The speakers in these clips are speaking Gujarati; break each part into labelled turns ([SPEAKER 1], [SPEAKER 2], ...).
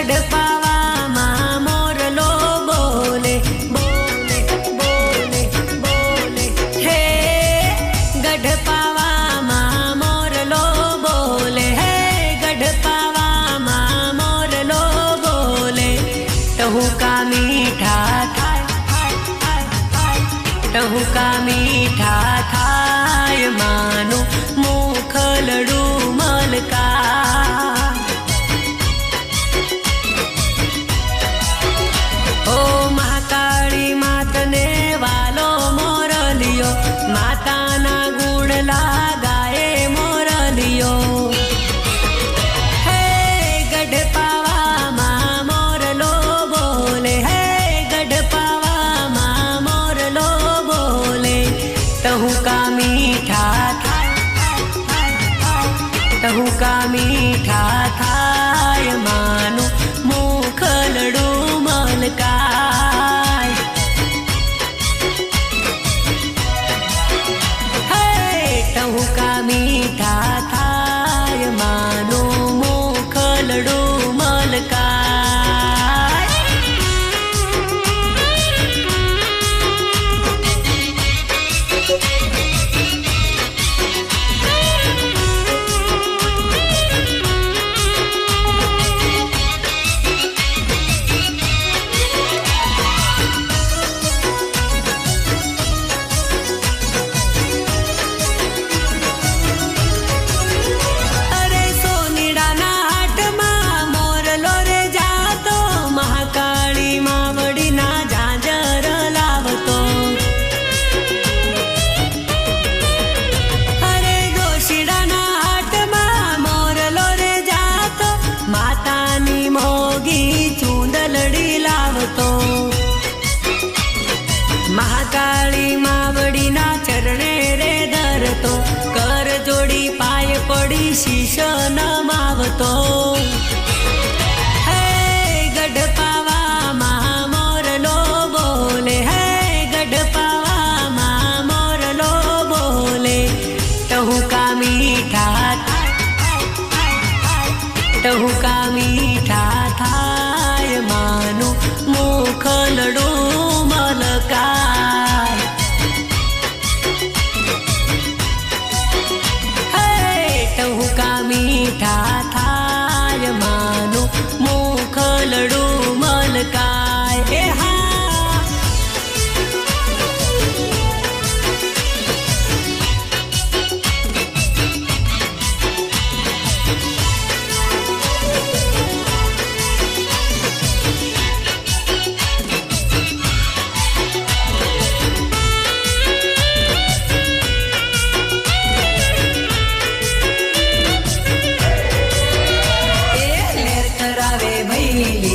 [SPEAKER 1] படுப்பா મીઠા થાય માનો શીશ નમાવતો હે ગઢપાવા મા મોરલો બોલે, હે ગઢપાવા મા મીઠા થાય, માનું મુખ લડો more. Lili.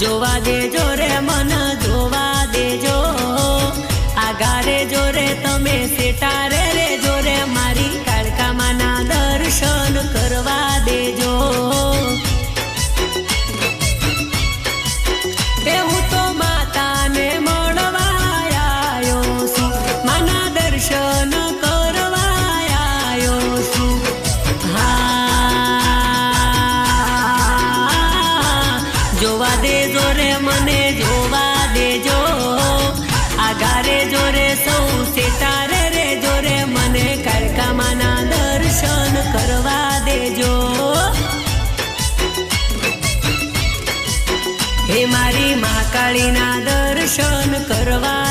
[SPEAKER 1] જોવા દેજો રે મન જોવા દેજો. આ ગારે જો રે તમે સેટારે જોવા દે જોરે મને જોવા દેજો. આગારે જો રે, સૌ તારે રે જોરે મને કાલકામાના દર્શન કરવા દેજો. હે મારી મહાકાળીના દર્શન કરવા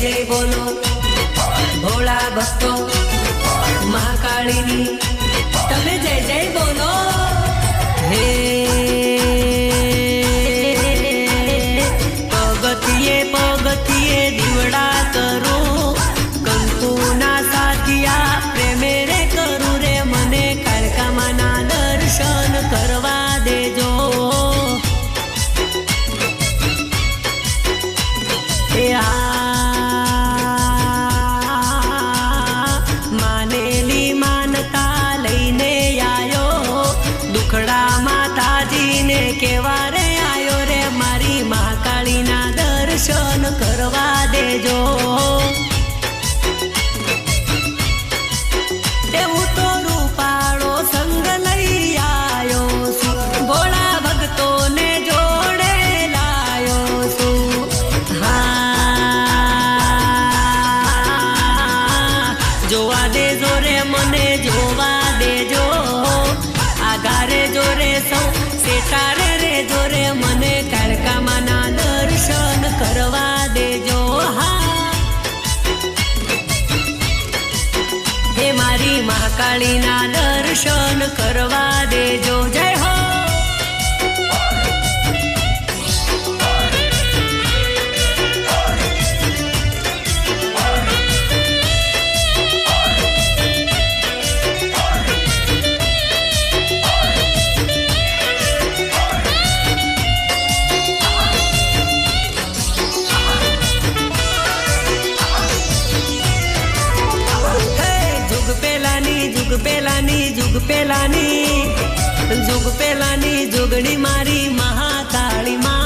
[SPEAKER 1] જય બોલો ભોળા ભક્તો મહાકાળીની તમે સૌ શેઠારે રે જોરે મને કાળકામાં ના દર્શન કરવા દેજો. હા. હે મારી મહાકાળીના દર્શન કરવા દેજો. જુગ પેલાની જુગ પેલાની જોગણી મારી મહાકાળી માં.